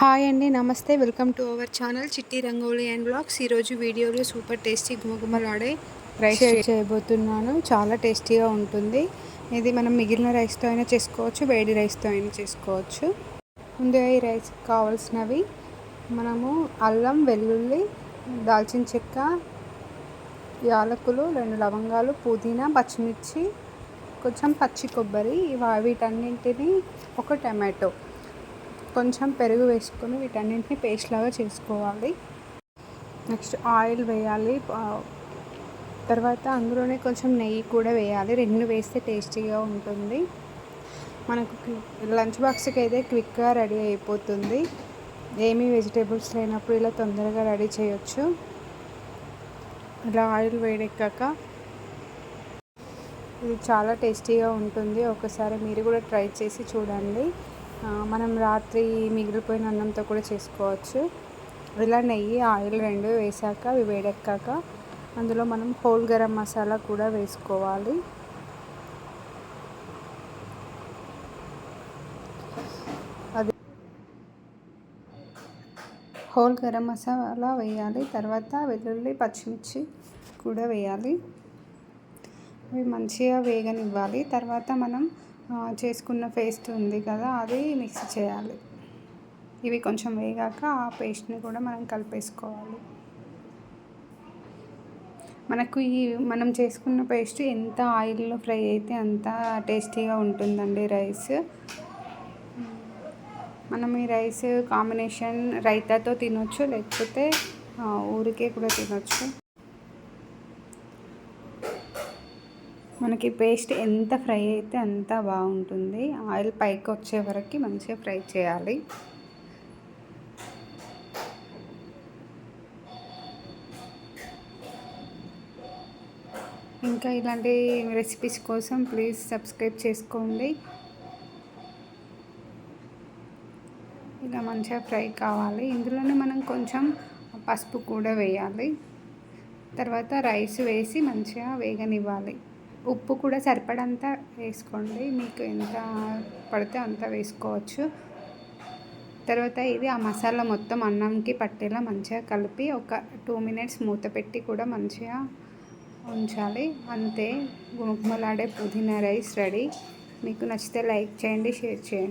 Hi అండి నమస్తే. Welcome to our channel చిట్టి రంగోలి అండ్ బ్లాగ్స్. ఈరోజు వీడియోలో సూపర్ టేస్టీ గుమగుమలాడే రైస్ చేయబోతున్నాను. చాలా టేస్టీగా ఉంటుంది. ఇది మనం మిగిలిన రైస్తో అయినా చేసుకోవచ్చు వేడి రైస్తో అయినా చేసుకోవచ్చు. ముందుగా ఈ రైస్ కావాల్సినవి మనము అల్లం వెల్లుల్లి దాల్చిన చెక్క యాలకులు రెండు లవంగాలు పుదీనా పచ్చిమిర్చి కొంచెం పచ్చి కొబ్బరి వీటన్నింటినీ ఒక టమాటో కొంచెం పెరుగు వేసుకొని వీటన్నింటిని పేస్ట్ లాగా చేసుకోవాలి. నెక్స్ట్ ఆయిల్ వేయాలి. తర్వాత అందులోనే కొంచెం నెయ్యి కూడా వేయాలి. రెండు వేస్తే టేస్టీగా ఉంటుంది. మనకు లంచ్ బాక్స్కి అయితే క్విక్గా రెడీ అయిపోతుంది. ఏమీ వెజిటేబుల్స్ లేనప్పుడు ఇలా తొందరగా రెడీ చేయొచ్చు. ఇలా ఆయిల్ వేడెక్కాక ఇది చాలా టేస్టీగా ఉంటుంది. ఒకసారి మీరు కూడా ట్రై చేసి చూడండి. మనం రాత్రి మిగిలిపోయిన అన్నంతో కూడా చేసుకోవచ్చు. ఇలా నెయ్యి ఆయిల్ రెండు వేసాక అవి వేడెక్కాక అందులో మనం హోల్ గరం మసాలా కూడా వేసుకోవాలి. అది హోల్ గరం మసాలా వేయాలి. తర్వాత వెల్లుల్లి పచ్చిమిర్చి కూడా వేయాలి. అవి మంచిగా వేగనివ్వాలి. తర్వాత మనం చేసుకున్న పేస్ట్ ఉంది కదా అది మిక్స్ చేయాలి. ఇవి కొంచెం వేగాక ఆ పేస్ట్ని కూడా మనం కలిపేసుకోవాలి. మనకు ఈ మనం చేసుకున్న పేస్ట్ ఎంత ఆయిల్లో ఫ్రై అయితే అంత టేస్టీగా ఉంటుందండి రైస్. మనం ఈ రైస్ కాంబినేషన్ రైతాతో తినొచ్చు లేకపోతే ఊరికే కూడా తినొచ్చు. మనకి పేస్ట్ ఎంత ఫ్రై అయితే అంత బాగుంటుంది. ఆయిల్ పైకి వచ్చే వరకు మంచిగా ఫ్రై చేయాలి. ఇంకా ఇలాంటి రెసిపీస్ కోసం ప్లీజ్ సబ్స్క్రైబ్ చేసుకోండి. ఇలా మంచిగా ఫ్రై కావాలి. ఇందులోనే మనం కొంచెం పసుపు కూడా వేయాలి. తర్వాత రైస్ వేసి మంచిగా వేగనివ్వాలి. ఉప్పు కూడా సరిపడంత వేసుకోండి. మీకు ఎంత పడితే అంత వేసుకోవచ్చు. తర్వాత ఇది ఆ మసాలా మొత్తం అన్నంకి పట్టేలా మంచిగా కలిపి ఒక టూ మినిట్స్ మూత పెట్టి కూడా మంచిగా ఉంచాలి. అంతే. గుమగుమలాడే పుదీనా రైస్ రెడీ. మీకు నచ్చితే లైక్ చేయండి షేర్ చేయండి.